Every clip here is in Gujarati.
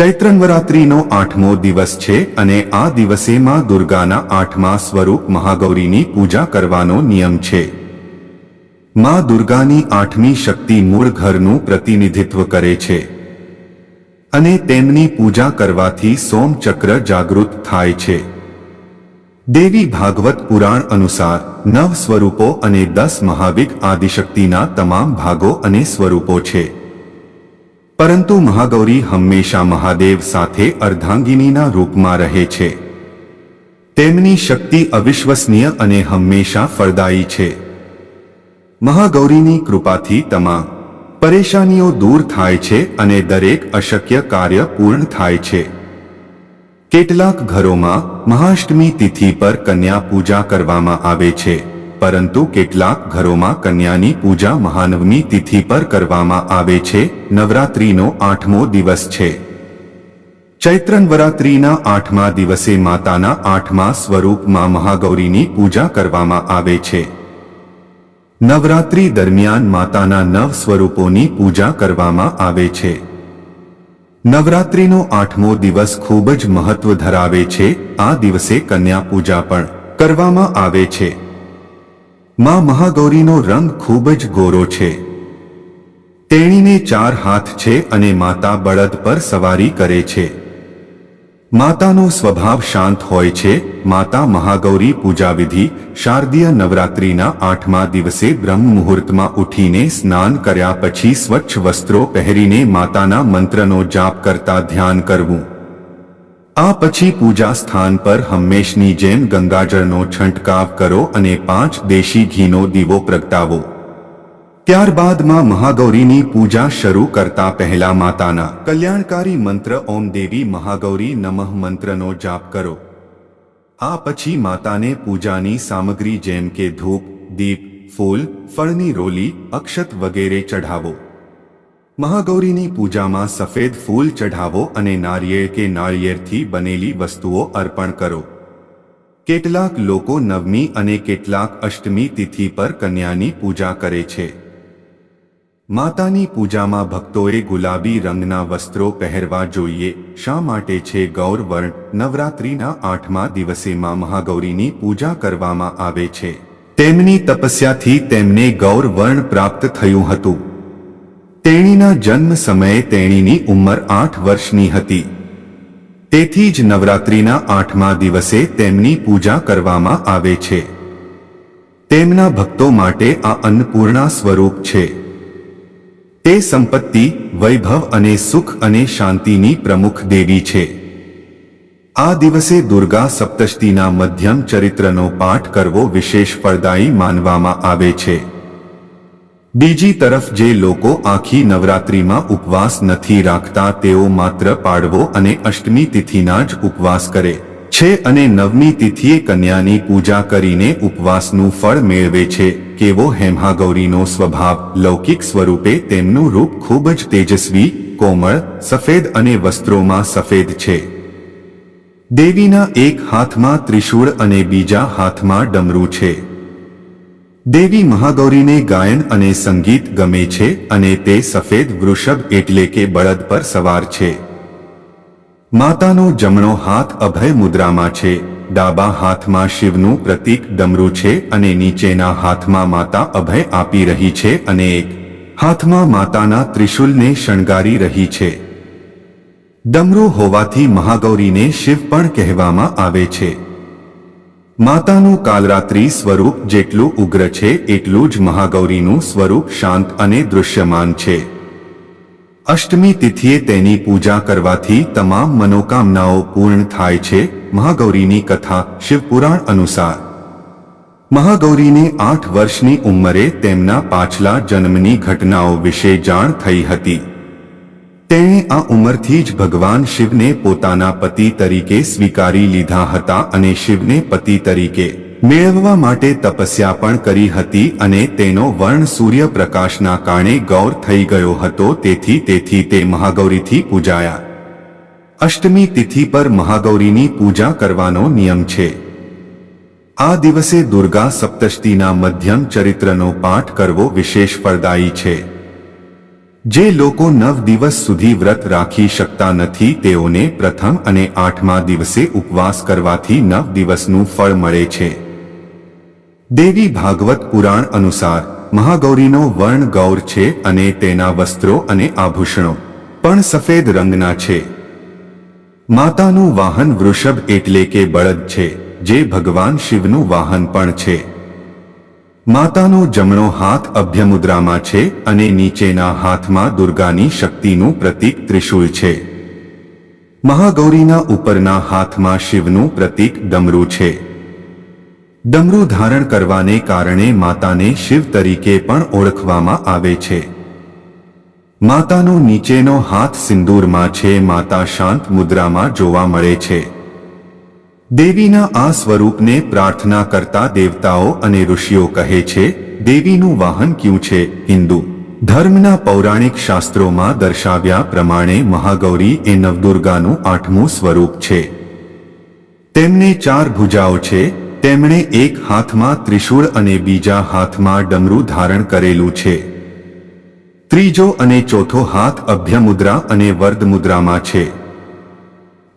ચૈત્ર નવરાત્રીનો આઠમો દિવસ છે અને આ દિવસે માં દુર્ગાના આઠમા સ્વરૂપ મહાગૌરીની પૂજા કરવાનો નિયમ છે. માં દુર્ગાની આઠમી શક્તિ મૂળ ઘરનું પ્રતિનિધિત્વ કરે છે. અને તેમની પૂજા કરવાથી સોમચક્ર જાગૃત થાય છે. દેવી ભાગવત પુરાણ અનુસાર નવ સ્વરૂપો અને દસ મહાવિક આદિશક્તિના તમામ ભાગો અને સ્વરૂપો છે. પરંતુ મહાગૌરી હંમેશા મહાદેવ સાથે અર્ધાંગિનીના રૂપમાં રહે છે. તેમની શક્તિ અવિશ્વસનીય અને હંમેશા ફળદાયી છે. મહાગૌરીની કૃપાથી તમામ પરેશાનીઓ દૂર થાય છે અને દરેક અશક્ય કાર્ય પૂર્ણ થાય છે. કેટલાક ઘરોમાં મહાષ્ટમી તિથિ પર કન્યા પૂજા કરવામાં આવે છે. પરંતુ કેટલાક ઘરોમાં કન્યાની પૂજા મહાનવમી તિથિ પર કરવામાં આવે છે. નવરાત્રિનો આઠમો દિવસ છે. ચૈત્ર નવરાત્રિના આઠમા દિવસે માતાના આઠમા સ્વરૂપમાં મહાગૌરીની પૂજા કરવામાં આવે છે. નવરાત્રિ દરમિયાન માતાના નવ સ્વરૂપોની પૂજા કરવામાં આવે છે. નવરાત્રિનો આઠમો દિવસ ખૂબ જ મહત્વ ધરાવે છે. આ દિવસે કન્યા પૂજા પણ કરવામાં આવે છે. માં મહાગૌરીનો રંગ ખૂબ જ ગોરો છે. તેણીને ચાર હાથ છે અને માતા બળદ પર સવારી કરે છે. માતાનો સ્વભાવ શાંત હોય છે. માતા મહાગૌરી પૂજાવિધિ શારદીય નવરાત્રિના આઠમા દિવસે બ્રહ્મ મુહૂર્તમાં ઉઠીને સ્નાન કર્યા પછી સ્વચ્છ વસ્ત્રો પહેરીને માતાના મંત્રનો જાપ કરતા ધ્યાન કરવું. આ પછી પૂજા સ્થાન પર હંમેશની જેમ ગંગાજળનો છંટકાવ કરો અને પાંચ દેશી ઘીનો દીવો પ્રગટાવો. ત્યારબાદમાં મહાગૌરીની પૂજા શરૂ કરતા પહેલા માતાના કલ્યાણકારી મંત્ર ઓમ દેવી મહાગૌરી નમઃ મંત્રનો જાપ કરો. આ પછી માતાને પૂજાની સામગ્રી જેમ કે ધૂપ, દીપ, ફૂલ, ફળની રોલી, અક્ષત વગેરે ચઢાવો. મહાગૌરીની પૂજામાં સફેદ ફૂલ ચઢાવો અને નારિયેળ કે નારિયેળથી બનેલી વસ્તુઓ અર્પણ કરો. કેટલાક લોકો નવમી અને કેટલાક અષ્ટમી તિથિ પર કન્યાની પૂજા કરે છે. માતાની પૂજામાં ભક્તોએ ગુલાબી રંગના વસ્ત્રો પહેરવા જોઈએ. શા માટે છે ગૌરવર્ણ નવરાત્રિના આઠમા દિવસે માં મહાગૌરીની પૂજા કરવામાં આવે છે. તેમની તપસ્યાથી તેમને ગૌરવર્ણ પ્રાપ્ત થયું હતું. તેણીના જન્મ સમયે તેણીની ઉંમર આઠ વર્ષની હતી. તેથી જ નવરાત્રિના આઠમા દિવસે તેમની પૂજા કરવામાં આવે છે. તેમના ભક્તો માટે આ અન્નપૂર્ણા સ્વરૂપ છે. તે સંપત્તિ, વૈભવ અને સુખ અને શાંતિની પ્રમુખ દેવી છે. આ દિવસે દુર્ગા સપ્તષ્ટીના મધ્યમ ચરિત્રનો પાઠ કરવો વિશેષ ફળદાયી માનવામાં આવે છે. બીજી તરફ જે લોકો આખી નવરાત્રિમાં ઉપવાસ નથી રાખતા તેઓ માત્ર પાડવો અને અષ્ટમી તિથિના જ ઉપવાસ કરે છે અને નવમી તિથિએ કન્યાની પૂજા કરીને ઉપવાસનું ફળ મેળવે છે. કેવો હેમહાગૌરીનો સ્વભાવ, લૌકિક સ્વરૂપે તેમનું રૂપ ખૂબ જ તેજસ્વી, કોમળ, સફેદ અને વસ્ત્રોમાં સફેદ છે. દેવીના એક હાથમાં ત્રિશૂળ અને બીજા હાથમાં ડમરું છે. દેવી મહાગૌરીને ગાયન અને સંગીત ગમે છે અને તે સફેદ વૃષભ એટલે કે બળદ પર સવાર છે. માતાનો જમણો હાથ અભય મુદ્રામાં છે. ડાબા હાથમાં શિવનું પ્રતીક ડમરું છે અને નીચેના હાથમાં માતા અભય આપી રહી છે અને એક હાથમાં માતાના ત્રિશુલને શણગારી રહી છે. ડમરું હોવાથી મહાગૌરીને શિવ પણ કહેવામાં આવે છે. માતાનું કાલરાત્રિ સ્વરૂપ જેટલું ઉગ્ર છે, એટલું જ મહાગૌરીનું સ્વરૂપ શાંત અને દૃશ્યમાન છે. અષ્ટમી તિથિએ તેની પૂજા કરવાથી તમામ મનોકામનાઓ પૂર્ણ થાય છે, મહાગૌરીની કથા શિવપુરાણ અનુસાર. મહાગૌરીને આઠ વર્ષની ઉંમરે તેમના પાછલા જન્મની ઘટનાઓ વિશે જાણ થઈ હતી. તેણે આ ઉંમરથી જ ભગવાન શિવને પોતાના પતિ તરીકે સ્વીકારી લીધા હતા અને શિવને પતિ તરીકે મેળવવા માટે તપસ્યા પણ કરી હતી અને તેનો વર્ણ સૂર્યપ્રકાશના કારણે ગૌર થઈ ગયો હતો. તેથી તેથી તે મહાગૌરીથી પૂજાયા. અષ્ટમી તિથિ પર મહાગૌરીની પૂજા કરવાનો નિયમ છે. આ દિવસે દુર્ગા સપ્તષ્ટીના મધ્યમ ચરિત્રનો પાઠ કરવો વિશેષ ફળદાયી છે. જે લોકો નવ દિવસ સુધી વ્રત રાખી શકતા નથી, તેઓને પ્રથમ અને આઠમા દિવસે ઉપવાસ કરવાથી નવ દિવસનું ફળ મળે છે. દેવી ભાગવત પુરાણ અનુસાર, મહાગૌરીનો વર્ણ ગૌર છે અને તેના વસ્ત્રો અને આભૂષણો પણ સફેદ રંગના છે. માતાનું વાહન વૃષભ એટલે કે બળદ છે, જે ભગવાન શિવનું વાહન પણ છે. માતાનો જમણો હાથ અભ્યમુદ્રામાં છે અને નીચેના હાથમાં દુર્ગાની શક્તિનું પ્રતીક ત્રિશૂળ છે. મહાગૌરીના ઉપરના હાથમાં શિવનું પ્રતીક ડમરું છે. ડમરું ધારણ કરવાને કારણે માતાને શિવ તરીકે પણ ઓળખવામાં આવે છે. માતાનો નીચેનો હાથ સિંદૂરમાં છે, માતા શાંત મુદ્રામાં જોવા મળે છે. દેવીના આ સ્વરૂપને પ્રાર્થના કરતા દેવતાઓ અને ઋષિઓ કહે છે, દેવીનું વાહન ક્યું છે, હિન્દુ? ધર્મના પૌરાણિક શાસ્ત્રોમાં દર્શાવ્યા પ્રમાણે મહાગૌરી એ નવદુર્ગાનું આઠમું સ્વરૂપ છે. તેમને ચાર ભુજાઓ છે, તેમણે એક હાથમાં ત્રિશૂળ અને બીજા હાથમાં ડમરું ધારણ કરેલું છે. ત્રીજો અને ચોથો હાથ અભ્યમુદ્રા અને વર્દમુદ્રામાં છે.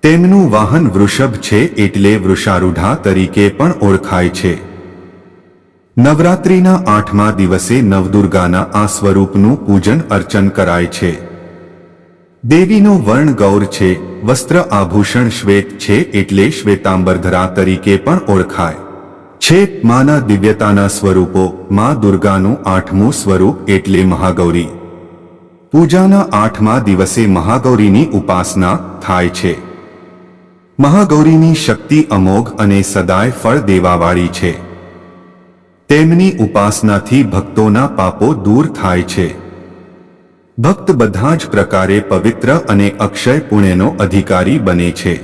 તેમનું વાહન વૃષભ છે એટલે વૃષારૂઢા તરીકે પણ ઓળખાય છે. નવરાત્રિના આઠમા દિવસે નવદુર્ગાના આ સ્વરૂપનું પૂજન અર્ચન કરાય છે. દેવીનો વર્ણ ગૌર છે, વસ્ત્ર આભૂષણ શ્વેત છે એટલે શ્વેતાંબરધરા તરીકે પણ ઓળખાય. છે માના દિવ્યતાના સ્વરૂપો, માં દુર્ગાનું આઠમું સ્વરૂપ એટલે મહાગૌરી. પૂજાના આઠમા દિવસે મહાગૌરીની ઉપાસના થાય છે. મહાગૌરીની શક્તિ અમોઘ અને સદાય ફળ દેવાવાળી છે. તેમની ઉપાસનાથી ભક્તોના પાપો દૂર થાય છે. ભક્ત બધા જ પ્રકારે પવિત્ર અને અક્ષય પુણ્યનો અધિકારી બને છે.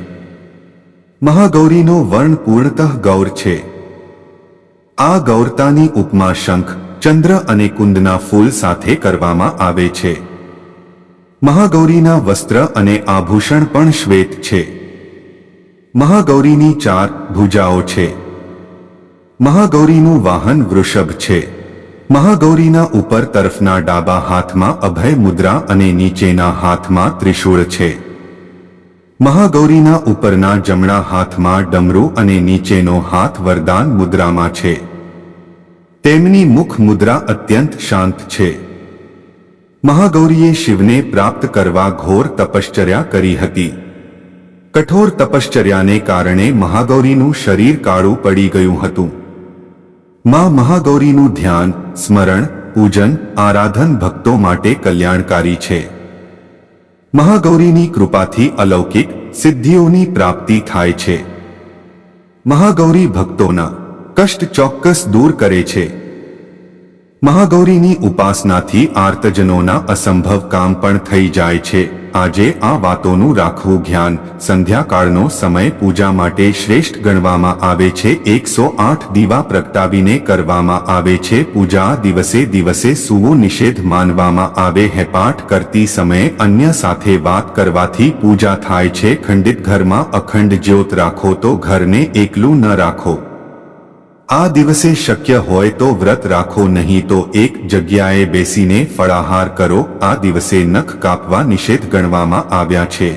મહાગૌરીનો વર્ણ પૂર્ણતઃ ગૌર છે. આ ગૌરતાની ઉપમા શંખ, ચંદ્ર અને કુંદના ફૂલ સાથે કરવામાં આવે છે. મહાગૌરીના વસ્ત્ર અને આભૂષણ પણ શ્વેત છે. મહાગૌરીની ચાર ભુજાઓ છે. મહાગૌરીનું વાહન વૃષભ છે. મહાગૌરીના ઉપર તરફના ડાબા હાથમાં અભય મુદ્રા અને નીચેના હાથમાં ત્રિશૂળ છે. મહાગૌરીના ઉપરના જમણા હાથમાં ડમરું અને નીચેનો હાથ વરદાન મુદ્રામાં છે. તેમની મુખ મુદ્રા અત્યંત શાંત છે. મહાગૌરીએ શિવને પ્રાપ્ત કરવા ઘોર તપશ્ચર્યા કરી હતી. કઠોર તપશ્ચર્યાને કારણે મહાગૌરીનું શરીર કાળું પડી ગયું હતું. માં મહાગૌરીનું ધ્યાન, સ્મરણ, પૂજન, આરાધન ભક્તો માટે કલ્યાણકારી છે. મહાગૌરીની કૃપાથી અલૌકિક સિદ્ધિઓની પ્રાપ્તિ થાય છે. મહાગૌરી ભક્તોના કષ્ટ ચોક્કસ દૂર કરે છે. મહાગૌરીની ઉપાસનાથી આર્તજનોના અસંભવ કામ પણ થઈ જાય છે. આજે આ વાતોનું રાખવું ધ્યાન સંધ્યાકાળનો સમય પૂજા માટે શ્રેષ્ઠ ગણવામાં આવે છે. એકસો આઠ દીવા પ્રગટાવીને કરવામાં આવે છે. પૂજા દિવસે દિવસે સુવો નિષેધ માનવામાં આવે હેપાઠ કરતી સમયે અન્ય સાથે વાત કરવાથી પૂજા થાય છે. ખંડિત ઘરમાં અખંડ જ્યોત રાખો તો ઘરને એકલું ન રાખો. આ દિવસે શક્ય હોય તો વ્રત રાખો, નહીં તો એક જગ્યાએ બેસીને ફળાહાર કરો. આ દિવસે નખ કાપવા નિષેધ ગણવામાં આવ્યા છે.